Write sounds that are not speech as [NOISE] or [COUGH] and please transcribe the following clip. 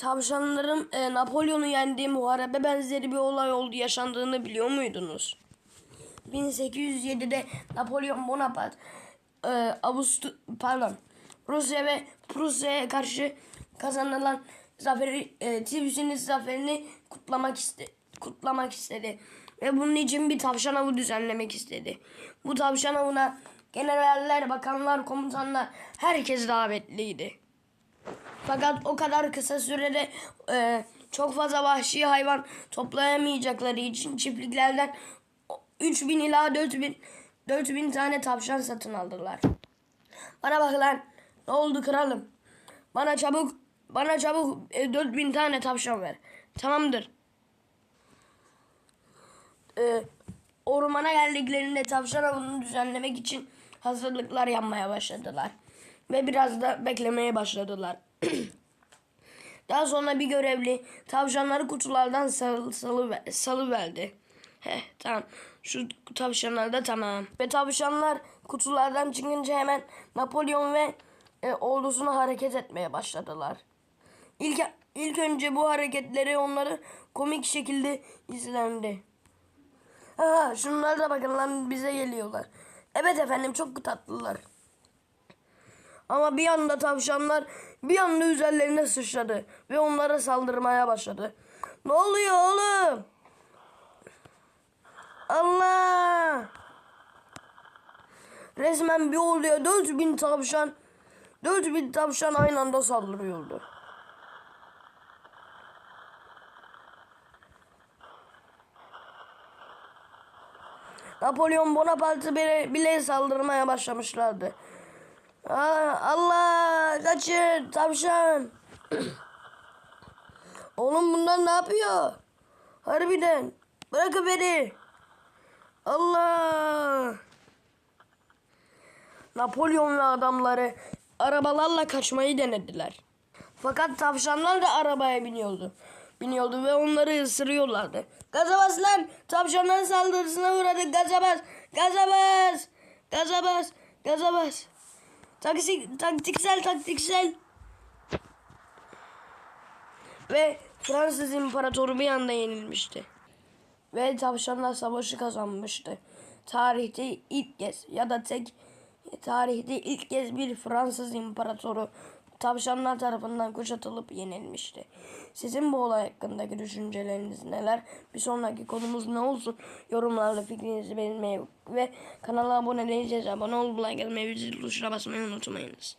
Tavşanların e, Napolyon'u yendiği muharebe benzeri bir olay oldu yaşandığını biliyor muydunuz? 1807'de Napolyon Bonaparte e, Avust pardon Rusya ve Prusya'ya karşı kazanılan zaferi e, Tiflis'in zaferini kutlamak iste, kutlamak istedi ve bunun için bir tavşan avı düzenlemek istedi. Bu tavşan avına generaller, bakanlar, komutanlar herkes davetliydi. Fakat o kadar kısa sürede e, çok fazla vahşi hayvan toplayamayacakları için çiftliklerden 3000 ila 4000 4000 tane tavşan satın aldılar. Bana bak lan. Ne oldu kralım? Bana çabuk bana çabuk e, 4000 tane tavşan ver. Tamamdır. E, ormana geldiklerinde tavşan avını düzenlemek için hazırlıklar yapmaya başladılar. Ve biraz da beklemeye başladılar. [CLEARS THROAT] Daha sonra bir görevli tavşanları kutulardan salı, salı, salıverdi. Heh tamam. Şu tavşanlar da tamam. Ve tavşanlar kutulardan çıkınca hemen Napolyon ve e, ordusuna hareket etmeye başladılar. İlk, ilk önce bu hareketleri onları komik şekilde izlendi. Ha, şunlar da bakın lan bize geliyorlar. Evet efendim çok tatlılar. Ama bir anda tavşanlar bir anda üzerlerine sıçradı ve onlara saldırmaya başladı. Ne oluyor oğlum? Allah! Resmen bir oluyor 4000 tavşan 4000 tavşan aynı anda saldırıyordu. Napolyon Bonaparte bile, bile saldırmaya başlamışlardı. Allah kaçın tavşan. [CLEARS THROAT] Oğlum bunlar ne yapıyor? Harbiden. Bırakın beni. Allah. Napolyon ve adamları arabalarla kaçmayı denediler. Fakat tavşanlar da arabaya biniyordu. Biniyordu ve onları ısırıyorlardı. Gaza bas lan! Tavşanların saldırısına uğradık. Gaza bas! Gaza bas! Gaza! Taksi, taktiksel taktiksel. Ve Fransız İmparatoru bir anda yenilmişti. Ve tavşanlar savaşı kazanmıştı. Tarihte ilk kez ya da tek tarihte ilk kez bir Fransız İmparatoru tavşanlar tarafından kuşatılıp yenilmişti. Sizin bu olay hakkındaki düşünceleriniz neler? Bir sonraki konumuz ne olsun? Yorumlarda fikrinizi belirtmeyi ve kanala abone değilseniz abone olup like atmayı zil tuşuna basmayı unutmayınız.